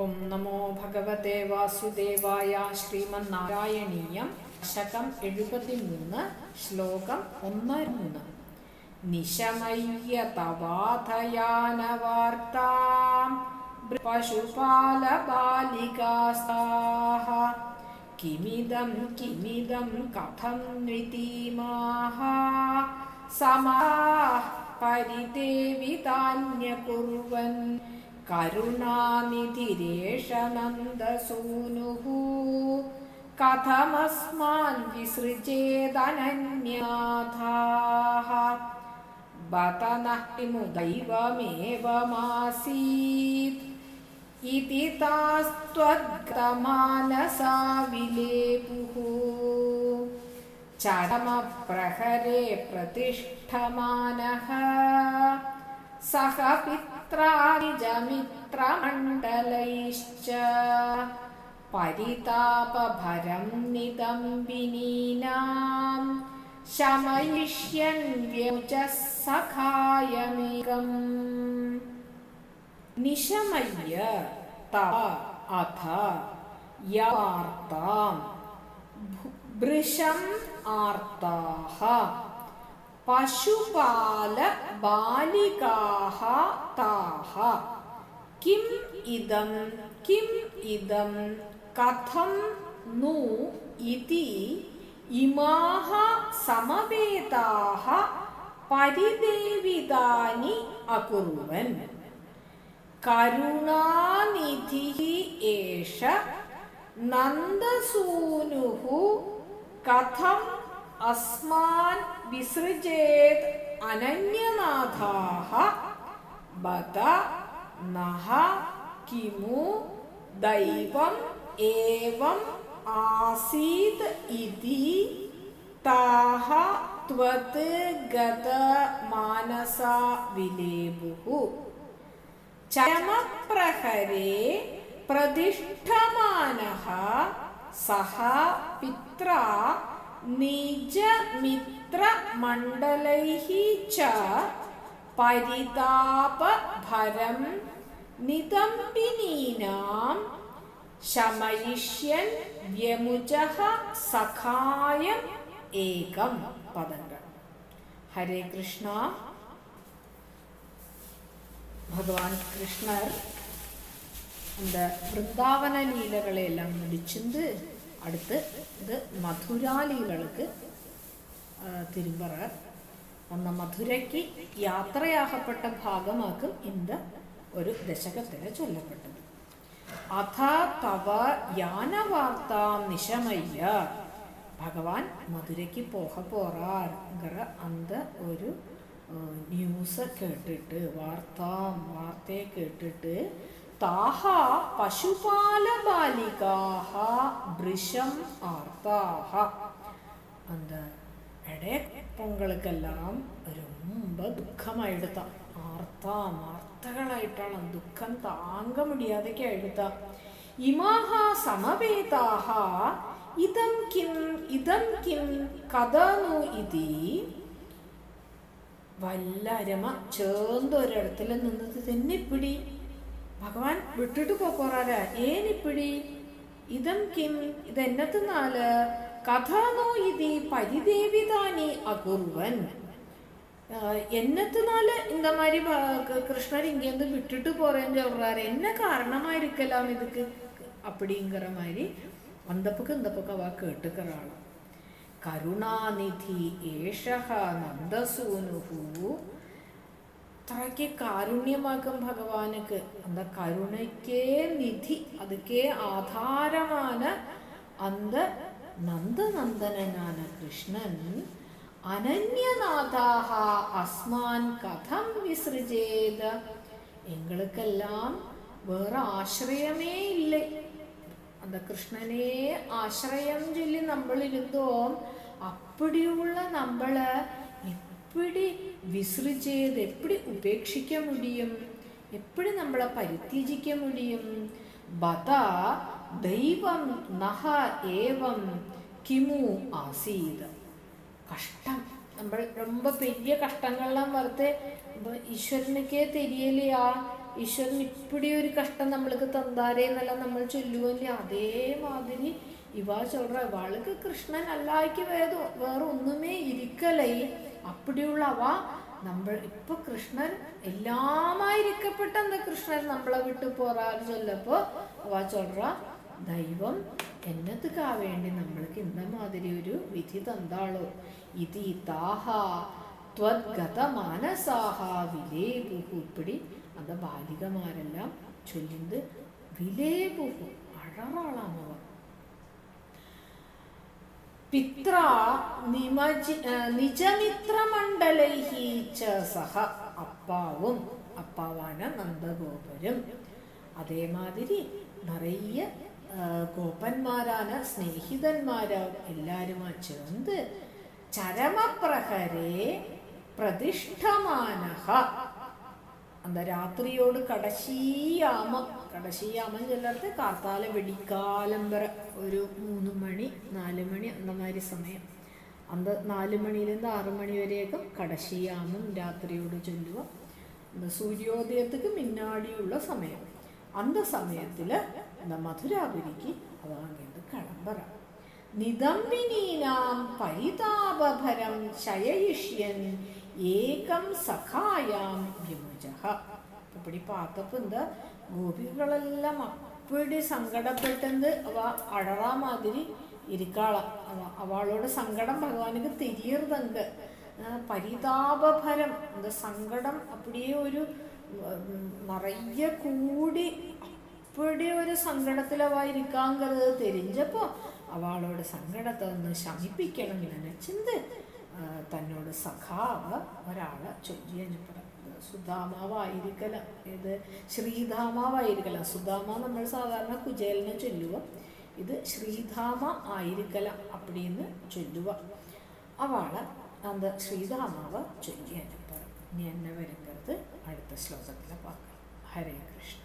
ഓം നമോ ഭഗവതേ വാസുദേവായ ശ്രീമന്നാരായണീയം ശകം എഴുപത്തി മൂന്ന് ശ്ലോകം ഒന്ന് മൂന്ന്. നിശമയ്യ തവാധയാനവാർത്താം പശുപാലബാലികാസ്താഹ. കിമിതം കിമിതം കഥം നൃതീമാഹ. സമാ പരിദേവിതാന്യകുർവൻ करुणानिधिरेष नन्दसूनुः कथमस्मान् विसृजेदनन्याथाः बत नः किमुदैवमेवमासीत् इति तास्त्वद्गतमानसा विलेपुः चरमप्रहरे प्रतिष्ठमानः सह पित्रानिजमित्रमण्डलैश्च परितापभरं निदम्बिनीनां शमयिष्यन् व्यौचः सखायमेकम् निशमय्य तव अथ यार्ताम् भृशम् आर्ताः പശുപാല ബാലികാഹ താഹ. കിം ഇദം കിം ഇദം കഥം നു ഇതി ഇമാഹ സമവേതാഹ പരിദേവിതാനി അകുർവൻ കരുണാനിധി ഏഷ നന്ദസൂനുഹു കഥം അസ്മാൻ വിസൃജേത് അനന്യനാഥാഹ ബത നഹ കിമു ദൈവം ഏവം ആസീത് ഇതി താഹ ത്വത് ഗത മാനസ വിലേബുഹു ചരമപ്രഹരേ പ്രതിഷ്ഠമാനഃ സഹ പിത്ര निजमित्रमण्डलैः च परितापभरं नितम्बिनीनां शमयिष्यन् व्यमुजः सखायम् एकं पदङ्ग हरे कृष्ण பகவான் கிருஷ்ணர் அந்த பிருந்தாவன லீலைகளை எல்லாம் முடிச்சிருந்து അടുത്ത് ഇത് മധുരാലികൾക്ക് തിരുമ്പറ അന്ന് മധുരയ്ക്ക് യാത്രയാകപ്പെട്ട ഭാഗമാക്കും ഇന്ത് ഒരു ദശകത്തിന് ചൊല്ലപ്പെട്ടത്. അഥ തവ യാനവാർത്ത നിശമയ്യ. ഭഗവാൻ മധുരയ്ക്ക് പോക പോറാറുങ്കറ അന്ത് ഒരു ന്യൂസ് കേട്ടിട്ട് വാർത്ത വാർത്തയെ കേട്ടിട്ട് താഹ പശുപാലബാലികാഹ വൃഷം ആർത്താഹ அந்த എടേ പൊങ്കൾക്കെല്ലാം ரொம்ப ദുഃഖമായെടുത്ത ആർത്താം ആർത്തകളായിട്ടാണ് ദുഃഖം താങ്ക മുടിയാതൊക്കെ എഴുത്ത ഇമാഹ സമവേതാഹ ഇതം കിം ഇതം കിം കഥനു ഇതി വല്ലരമ ചേർന്നൊരിടത്തിൽ നിന്നത് തെന്നിപ്പിടി ഭഗവാൻ വിട്ടിട്ട് പോക്കോറാരാ ഏനിപ്പിടി ഇതം കിം ഇതെന്നത്തിനാല് കഥാനോ ഇതി പരിദേവിതാനി അകുർവൻ എന്നത്തിനാല് இந்த மாதிரி கிருஷ்ணர் இங்கேருந்து விட்டுட்டு போறேன்னு சொல்றாரு என்ன காரணமா இருக்கலாம் இதுக்கு அப்படிங்கிற மாதிரி அந்த பக்கம் இந்த பக்கம் அவ கேட்டுக்கிறாளாம் കരുണാനിധി ഏഷഹ നന്ദസൂനുഹു അത്രയ്ക്ക് കാരുണ്യമാക്കും ഭഗവാനക്ക്. അന്ത കരുണയ്ക്കേ നിധി അതുക്കേ ആധാരമാണ് അന്ത നന്ദനന്ദനാണ് കൃഷ്ണൻ. അനന്യനാഥാഹ അസ്മാൻ കഥം വിസൃജേത്. എങ്ങൾക്കെല്ലാം വേറെ ആശ്രയമേ ഇല്ലേ? അന്ത കൃഷ്ണനെ ആശ്രയം ചൊല്ലി നമ്മളിരുന്നോ അപ്പടിയുള്ള നമ്മൾ அப்படி உள்ள நம்மளை எப்படி விசிறிச்சேது எப்படி உபேட்சிக்க முடியும் எப்படி நம்மளை பரித்தியஜிக்க முடியும் பதா தெய்வம் நக ஏவம் கிமு ஆசீத் கஷ்டம் நம்ம ரொம்ப பெரிய கஷ்டங்கள்லாம் வருது ஈஸ்வரனுக்கே தெரியலையா ഈശ്വരൻ ഇപ്പിടി ഒരു കഷ്ടം നമ്മൾക്ക് തന്നാരേ എന്നെല്ലാം നമ്മൾ ചൊല്ലുമല്ലേ അതേമാതിരി இவா சொல்ற കൃഷ്ണൻ கிருஷ்ணன் அல்லாய்க்கு വേറെ ഒന്നുമേ ഇരിക്കലേ. അപ്പടിയുള്ള അവ നമ്മൾ ഇപ്പൊ കൃഷ്ണൻ എല്ലാമായിരിക്കപ്പെട്ട എന്താ കൃഷ്ണൻ നമ്മളെ വിട്ടു പോറാറ് ചൊല്ലപ്പോ? അവ ചൊല്ല ദൈവം എന്നതുക്കാ വേണ്ടി നമ്മൾക്ക് ഇന്ന മാതിരി ഒരു വിധി തന്താളോ ഇത് താഹ ത്വദ്ഗത മാനസാഹ വിലേബുഹു ഇപ്പടി അത് ബാലികമാരെല്ലാം ചൊല്ലിന്ത് വിലേബുഹു അഴവാളാമവർ പിത്ര നിമജി സഹ അപ്പാവും അപ്പാവാന നന്ദഗോപരും. അതേമാതിരി നിറയെ ഗോപന്മാരാണ് സ്നേഹിതന്മാരാ എല്ലാരുമാ ചേർന്ന് ചരമപ്രഹരേ പ്രതിഷ്ഠമാനഹ. அந்த രാത്രിയോട് കടശീയാമം. കടശീയാമം ചിലർക്ക് കാർത്താല വെടിക്കാലം വരെ ഒരു മൂന്ന് മണി നാല് മണി അന്നമാതിരി സമയം. അന്ന് നാല് മണിയിലിരുന്ന് ആറ് മണി വരെയൊക്കെ കടശീയാമം രാത്രിയോട് ചൊല്ലുക. അന്ന് സൂര്യോദയത്തേക്ക് മിന്നാടിയുള്ള സമയം. അന്ത സമയത്തിൽ എന്താ മധുരാപുരിക്ക് അതാകേണ്ട കടമ്പറ. നിതമ്പിനീനാം പരിതാപഭരം ശയയിഷ്യൻ ഏകം സഖായാം വിമുജ അപ്പടി പാത്തപ്പോൾ എന്താ? ഗോപികളെല്ലാം അപ്പടി സങ്കടപ്പെട്ടെന്ന് അവ അഴറാ മാതിരി ഇരിക്കാള. അവളോട് സങ്കടം ഭഗവാനക്ക് തെരിയറുതങ്ക് പരിതാപഫലം എന്താ സങ്കടം? അപ്പടിയേ ഒരു നിറയ കൂടി അപ്പടി ഒരു സങ്കടത്തിൽ അവ തെരിഞ്ഞപ്പോൾ അവളോട് സങ്കടത്തെ ഒന്ന് ശമിപ്പിക്കണം എന്ന് ചിന്ത തന്നോട് സഖാവ് ഒരാൾ ചൊല്ലിയ സുധാമാവായിരിക്കല. ഇത് ശ്രീധാമാവായിരിക്കല. സുധാമ നമ്മൾ സാധാരണ കുചേലിനെ ചൊല്ലുക ഇത് ശ്രീധാമ ആയിരിക്കല അപ്പടിന്ന് ചൊല്ലുക അവൾ അത് ശ്രീധാമാവ് ചൊല്ലിയ ഞാൻ വരുന്നത് അടുത്ത ശ്ലോകത്തിലെ പാക്കാം ഹരേ കൃഷ്ണ.